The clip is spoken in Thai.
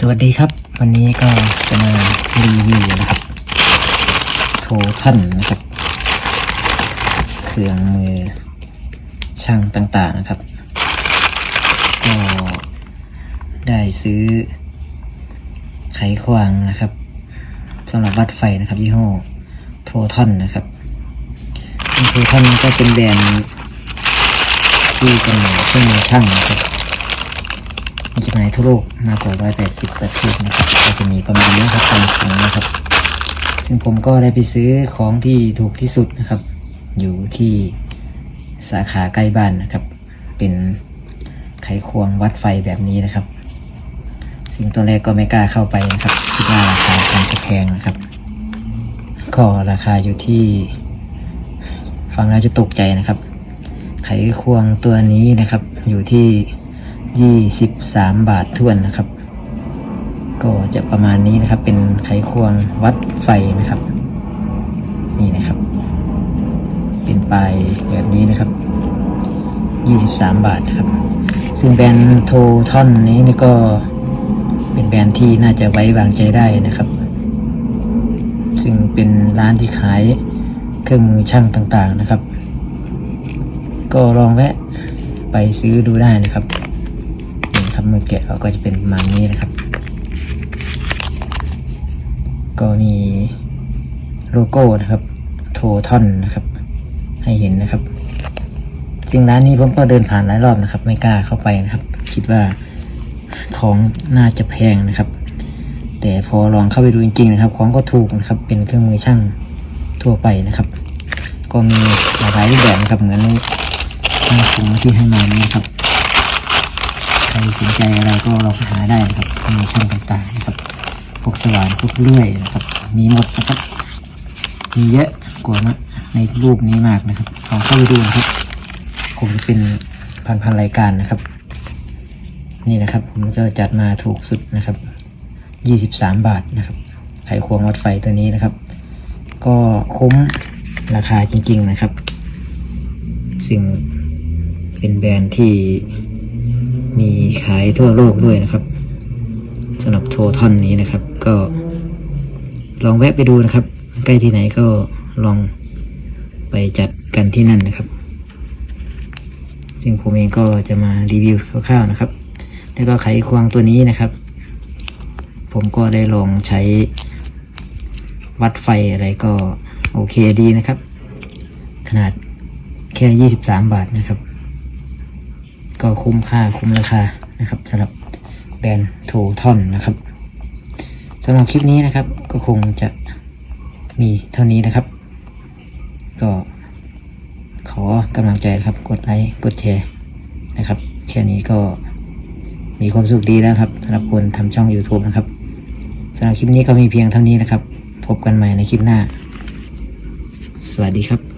สวัสดีครับ วันนี้ก็จะมารีวิวนะครับโททันนะครับ เครื่องมือช่างต่างๆนะครับ ก็ได้ซื้อไขควงนะครับสำหรับวัดไฟนะครับยี่ห้อโททอนนะครับโททอนก็เป็นแบรนด์ที่จำหน่ายเครื่องมือช่างนะครับ หน่ายทั่วโลกมากกว่า 180 ประเทศนะครับก็จะมีประมาณนี้ครับตามถุงนะครับ ซึ่งผมก็ได้ไปซื้อของที่ถูกที่สุดนะครับ อยู่ที่สาขาใกล้บ้านนะครับ เป็นไขควงวัดไฟแบบนี้นะครับ ซึ่งตัวแรกก็ไม่กล้าเข้าไปนะครับ คิดว่าราคาคงจะแพงนะครับก็ราคาอยู่ที่ฟังแล้วจะตกใจนะครับ ไขควงตัวนี้นะครับอยู่ที่ 23บาททวนนะครับ ก็จะประมาณนี้นะครับ เป็นไขควงวัดไฟนะครับ นี่นะครับ เป็นปลายแบบนี้นะครับ23บาทนะครับ ซึ่งแบรนด์โททอนนี้นี่ก็เป็นแบรนด์ที่น่าจะไว้วางใจได้นะครับ ซึ่งเป็นร้านที่ขายเครื่องมือช่างต่างๆนะครับ ก็ลองแวะไปซื้อดูได้นะครับับมือแกะเขาก็จะเป็นประมาณนี้นะครับ ก็มีโลโก้นะครับ โททอนนะครับ ให้เห็นนะครับซึ่งร้านนี้ผมก็เดินผ่านหลายรอบนะครับ ไม่กล้าเข้าไปนะครับ คิดว่าของน่าจะแพงนะครับ แต่พอลองเข้าไปดูจริงๆนะครับ ของก็ถูกนะครับ เป็นเครื่องมือช่างทั่วไปนะครับ ก็มีหลายรูปแบบนะครับเหมือนในทางถุงที่ให้มานี้ครับ ครสนใจอะไรก็ลองหาได้นะครับเครื่องต่างๆนะครับพวกสว่านพวกเลื่อยนะครับ มีหมดนะครับ มีเยอะกว่านะในรูปนี้มากนะครับลองเข้าไปดูนะครับคงจะเป็นพันๆรายการนะครับ นี่นะครับ ผมก็จัดมาถูกสุดนะครับยี่สิบสามบาทนะครับไขควงวัดไฟตัวนี้นะครับ ก็คุ้มราคาจริง ๆนะครับซึ่งเป็นแบรนด์ที่ มีขายทั่วโลกด้วยนะครับสำหรับโททอนนี้นะครับ ก็ลองแวะไปดูนะครับ ใกล้ที่ไหนก็ลองไปจัดกันที่นั่นนะครับ ซึ่งผมเองก็จะมารีวิวคร่าวๆนะครับ แล้วก็ไขควงตัวนี้นะครับ ผมก็ได้ลองใช้วัดไฟอะไรก็โอเคดีนะครับ ขนาดแค่ 23 บาทนะครับ ก็คุ้มค่าคุ้มราคานะครับสำหรับแบรนด์โททอนนะครับสำหรับคลิปนี้นะครับก็คงจะมีเท่านี้นะครับ ก็ขอกำลังใจครับ กดไลค์กดแชร์นะครับแค่นี้ก็มีความสุขดีแล้วครับสำหรับคนทำช่อง YouTube นะครับสำหรับคลิปนี้ก็มีเพียงเท่านี้นะครับ พบกันใหม่ในคลิปหน้า สวัสดีครับ